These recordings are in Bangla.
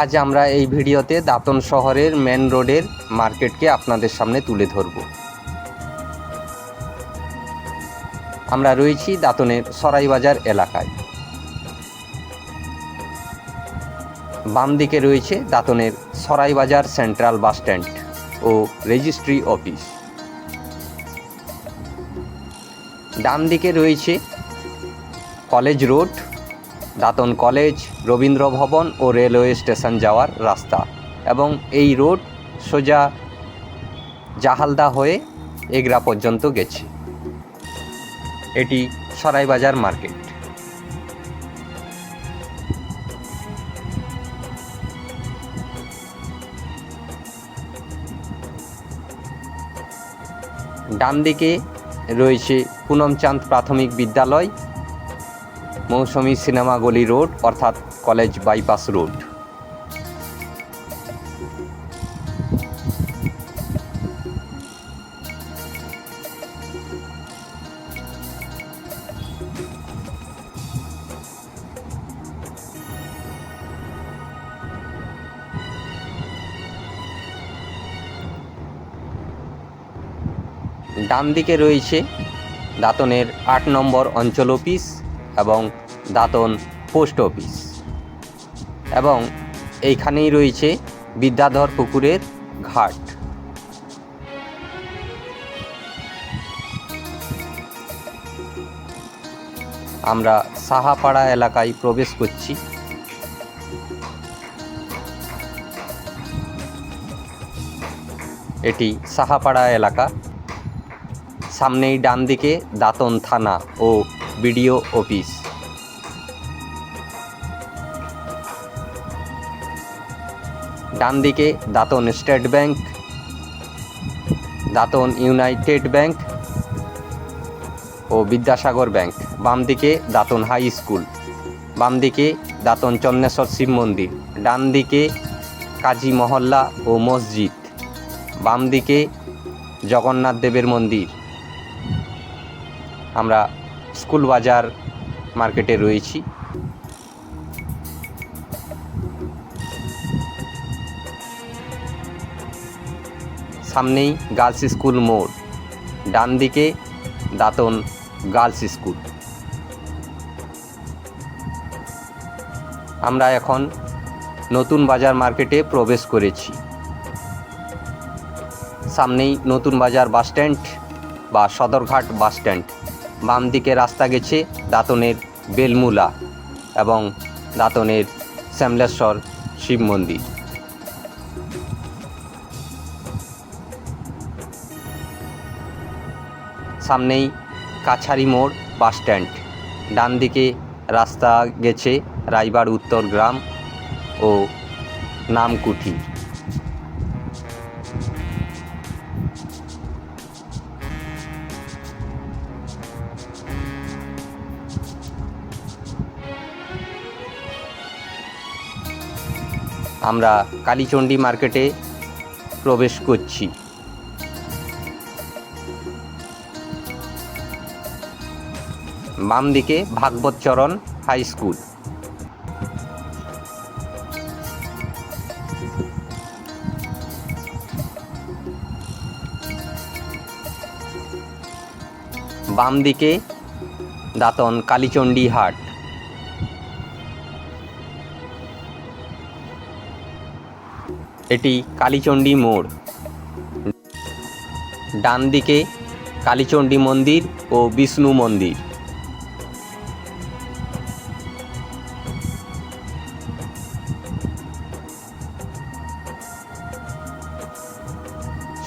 আজ আমরা এই ভিডিওতে দাঁতন শহরের মেন রোডের মার্কেটকে আপনাদের সামনে তুলে ধরব। আমরা রয়েছি দাঁতনের সরাইবাজার এলাকায়। বাম দিকে রয়েছে দাঁতনের সরাইবাজার সেন্ট্রাল বাস স্ট্যান্ড ও রেজিস্ট্রি অফিস। ডান দিকে রয়েছে college road Dantan college, Rabindra Bhavan ও রেলওয়ে স্টেশন যাওয়ার রাস্তা এবং এই রোড সোজা জাহালদা হয়ে এগরা পর্যন্ত গেছে। এটি সরাইবাজার মার্কেট। ডান দিকে রয়েছে পুনমচাঁদ প্রাথমিক বিদ্যালয়। মৌসুমী সিনেমা গলি রোড, অর্থাৎ কলেজ বাইপাস রোড। ডান দিকে রয়েছে দাঁতনের আট নম্বর অঞ্চল অফিস। এবং দাঁতন পোস্ট অফিস। এবং এইখানেই রয়েছে বিদ্যাধর পুকুরের ঘাট। আমরা সাহাপাড়া এলাকায় প্রবেশ করছি। এটি সাহাপাড়া এলাকা। সামনেই ডান দিকে দাঁতন থানা ও বিডিও অফিস। ডান দিকে Dantan state bank, Dantan united bank ও বিদ্যাসাগর ব্যাংক। বাম দিকে দাঁতন হাই স্কুল বাম দিকে দাঁতন চন্নেশ্বর শিব মন্দির ডান দিকে কাজী মহল্লা ও মসজিদ বাম দিকে জগন্নাথ দেবের মন্দির। আমরা স্কুল বাজার মার্কেটে রয়েছি। সামনেই গার্লস স্কুল মোড়, ডান দিকে দাঁতন গার্লস স্কুল। আমরা এখন নতুন বাজার মার্কেটে প্রবেশ করেছি। সামনেই নতুন বাজার বাস স্ট্যান্ড বা সদরঘাট বাস স্ট্যান্ড। বাম দিকে রাস্তা গেছে দাঁতনের বেলমুলা এবং দাঁতনের শ্যামলেশ্বর শিব মন্দির। সামনেই কাছারি মোড় বাস স্ট্যান্ড। ডান দিকে রাস্তা গেছে রায়বার উত্তর গ্রাম ও নামকুঠি। আমরা কালীচণ্ডী মার্কেটে প্রবেশ করছি। বাম দিকে ভাগবতচরণ হাই স্কুল। বাম দিকে দাঁতন কালীচণ্ডী হাট। এটি কালীচণ্ডী মোড়। ডান দিকে কালীচণ্ডী মন্দির ও বিষ্ণু মন্দির।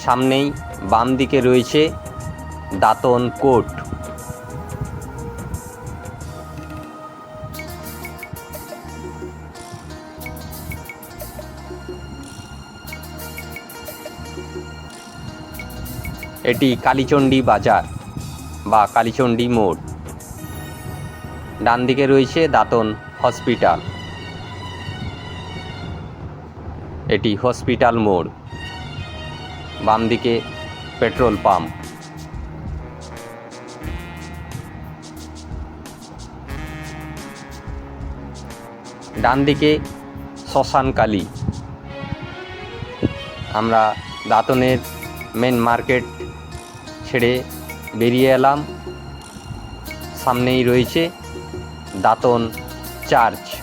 সামনেই বাম দিকে রয়েছে দাঁতন কোট এটি কালীচণ্ডী বাজার বা কালীচণ্ডী মোড়। ডান দিকে রয়েছে দাঁতন হসপিটাল। এটি হসপিটাল মোড়। বাম দিকে পেট্রোল পাম্প। ডান দিকে শ্মশানকালী আমরা দাঁতনের মেন মার্কেট ছেড়ে বেরিয়ে এলাম। সামনেই রয়েছে দাঁতন চার্চ।